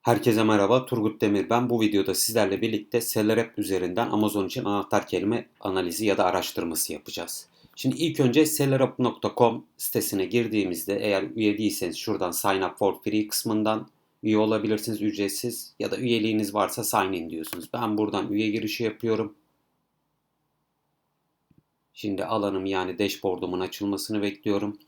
Herkese merhaba, Turgut Demir ben. Bu videoda sizlerle birlikte Celerep üzerinden Amazon için anahtar kelime analizi ya da araştırması yapacağız. Şimdi ilk önce celerep.com sitesine girdiğimizde eğer üye değilseniz şuradan sign up for free kısmından üye olabilirsiniz ücretsiz ya da üyeliğiniz varsa sign in diyorsunuz. Ben buradan üye girişi yapıyorum. Şimdi alanım yani dashboard'umun açılmasını bekliyorum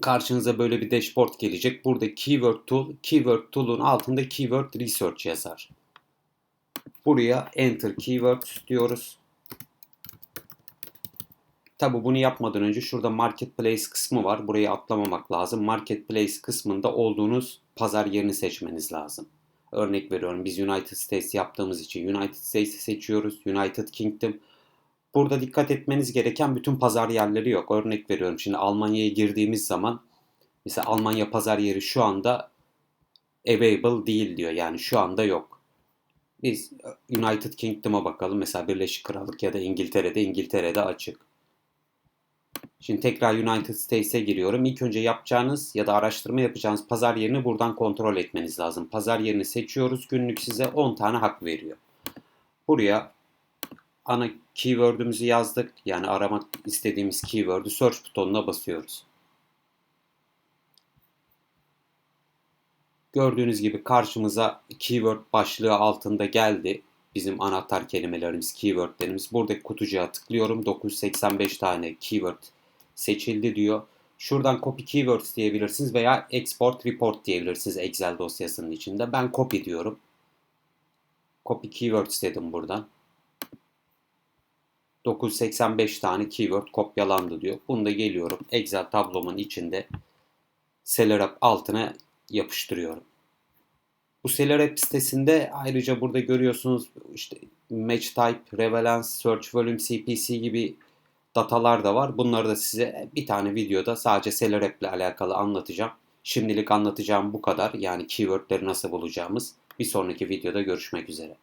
karşınıza böyle bir dashboard gelecek. Burada keyword tool, keyword tool'un altında keyword research yazar. Buraya enter keyword diyoruz. Tabi bunu yapmadan önce şurada marketplace kısmı var. Burayı atlamamak lazım. Marketplace kısmında olduğunuz pazar yerini seçmeniz lazım. Örnek veriyorum biz United States yaptığımız için United States'i seçiyoruz. United Kingdom. Burada dikkat etmeniz gereken bütün pazar yerleri yok. Örnek veriyorum şimdi Almanya'ya girdiğimiz zaman mesela Almanya pazar yeri şu anda available değil diyor. Yani şu anda yok. Biz United Kingdom'a bakalım. Mesela Birleşik Krallık ya da İngiltere'de İngiltere'de açık. Şimdi tekrar United States'e giriyorum. İlk önce yapacağınız ya da araştırma yapacağınız pazar yerini buradan kontrol etmeniz lazım. Pazar yerini seçiyoruz. Günlük size 10 tane hak veriyor. Buraya ana keyword'ümüzü yazdık. Yani aramak istediğimiz keyword'ü search butonuna basıyoruz. Gördüğünüz gibi karşımıza keyword başlığı altında geldi. Bizim anahtar kelimelerimiz, keywordlerimiz. Buradaki kutucuğa tıklıyorum. 985 tane keyword seçildi diyor. Şuradan copy keywords diyebilirsiniz veya export report diyebilirsiniz Excel dosyasının içinde. Ben copy diyorum. Copy keywords dedim buradan. 985 tane keyword kopyalandı diyor. Bunu da geliyorum Excel tablomun içinde Celerap altına yapıştırıyorum. Bu Celerap sitesinde ayrıca burada görüyorsunuz işte match type, relevance, search volume, CPC gibi datalar da var. Bunları da size bir tane videoda sadece Celerap ile alakalı anlatacağım. Şimdilik anlatacağım bu kadar. Yani keywordleri nasıl bulacağımız. Bir sonraki videoda görüşmek üzere.